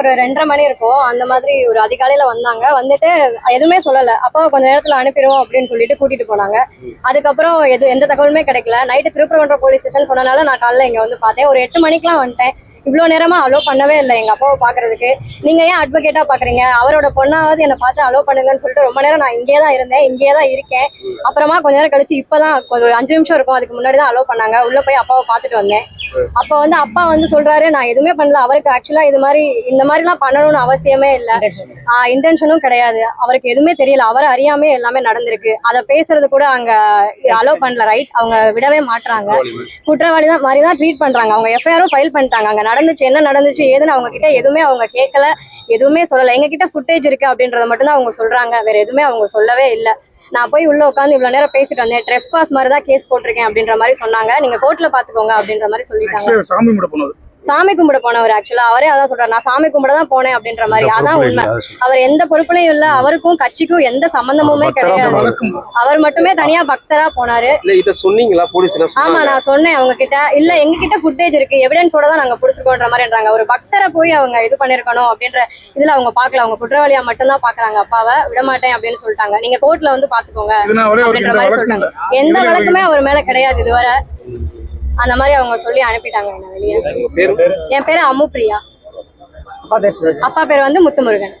ஒரு ரெண்டரை மணி இருக்கும். அந்த மாதிரி ஒரு அதிகாலையில வந்தாங்க. வந்துட்டு எதுவுமே சொல்லல. அப்பாவை கொஞ்ச நேரத்துல அனுப்பிடுவோம் அப்படின்னு சொல்லிட்டு கூட்டிட்டு போனாங்க. அதுக்கப்புறம் எது எந்த தகவலுமே கிடைக்கல. நைட்டு திருப்பரங்குன்ற போலீஸ் ஸ்டேஷன் சொன்னனால நான் காலைல இங்க வந்து பார்த்தேன். ஒரு எட்டு மணிக்கெல்லாம் வந்துட்டேன். இவ்வளோ நேரமா அலோ பண்ணவே இல்லை எங்க அப்பாவை பாக்குறதுக்கு நீங்க ஏன் அட்வொகேட்டா பாக்குறீங்க அவரோட பொண்ணாவது என்னை பார்த்து அலோ பண்ணுங்கன்னு சொல்லிட்டு ரொம்ப நேரம் நான் இங்கே தான் இருந்தேன். இங்கே தான் இருக்கேன். அப்புறமா கொஞ்ச நேரம் கழிச்சு இப்பதான் கொஞ்சம் ஒரு அஞ்சு நிமிஷம் இருக்கும். அதுக்கு முன்னாடி தான் அலோ பண்ணாங்க. உள்ள போய் அப்பாவை பார்த்துட்டு வந்தேன். அப்ப வந்து அப்பா வந்து சொல்றாரு நான் எதுவுமே பண்ணல. அவருக்கு ஆக்சுவலா இது மாதிரி இந்த மாதிரிலாம் பண்ணணும்னு அவசியமே இல்ல. இன்டென்ஷனும் கிடையாது. அவருக்கு எதுவுமே தெரியல. அவரை அறியாமே எல்லாமே நடந்திருக்கு. அதை பேசுறது கூட அங்க அலோ பண்ணல ரைட் அவங்க விடவே மாட்றாங்க. குற்றவாளி தான் மாதிரி தான் ட்ரீட் பண்றாங்க. அவங்க எஃப்ஐஆரும் ஃபைல் பண்ணிட்டாங்க. அங்க நடந்துச்சு என்ன நடந்துச்சு ஏதுன்னு அவங்க கிட்ட எதுவுமே அவங்க கேட்கல எதுவுமே சொல்லல. எங்க கிட்ட ஃபுட்டேஜ் இருக்கு அப்படின்றத மட்டும் தான் அவங்க சொல்றாங்க. வேற எதுவுமே அவங்க சொல்லவே இல்ல. நான் போய் உள்ள உட்காந்து இவ்வளவு நேரம் பேசிட்டு வந்தேன். ட்ரெஸ் பாஸ் மாதிரி தான் கேஸ் போட்டிருக்கேன் அப்படின்ற மாதிரி சொன்னாங்க. நீங்க கோர்ட்ல பாத்துக்கோங்க அப்படின்ற மாதிரி சொல்லிட்டாங்க. சாமி போனது. சாமி கும்பிட போனவர் ஆக்சுவலா அவரே அதான் சொல்றாரு நான் சாமி கும்பிட தான் போனேன் அப்படின்ற மாதிரி. அதான் உண்மை. அவர் எந்த பொறுப்புலையும் இல்ல அவருக்கும் கட்சிக்கும் எந்த சம்பந்தமுமே கிடையாது. அவர் மட்டுமே தனியா பக்தரா போனாரு. இல்ல இத சொன்னீங்களா? போலீஸ் என்ன ஆமா நான் சொன்னேன் அவங்க கிட்ட இல்ல எங்க கிட்ட ஃபுட்டேஜ் இருக்கு எவிடன்ஸோட தான் நாங்க புடிச்சிருக்கோன்ற மாதிரின்றாங்க ஒரு பக்தரை போய் அவங்க இது பண்ணிருக்கணும் அப்படின்ற இதுல அவங்க பாக்கல அவங்க குற்றவாளியா மட்டும்தான் பாக்குறாங்க அப்பாவை விட மாட்டேன் அப்படின்னு சொல்லிட்டாங்க. நீங்க கோர்ட்ல வந்து பாத்துக்கோங்க அப்படின்ற மாதிரி சொல்லிட்டாங்க இல்ல. எந்த வழக்குமே அவர் மேல கிடையாது இதுவரை. அந்த மாதிரி அவங்க சொல்லி அனுப்பிட்டாங்க என்ன வெளியே. என் பேரு அம்மு பிரியா அப்பா பேர் வந்து முத்துமுருகன்.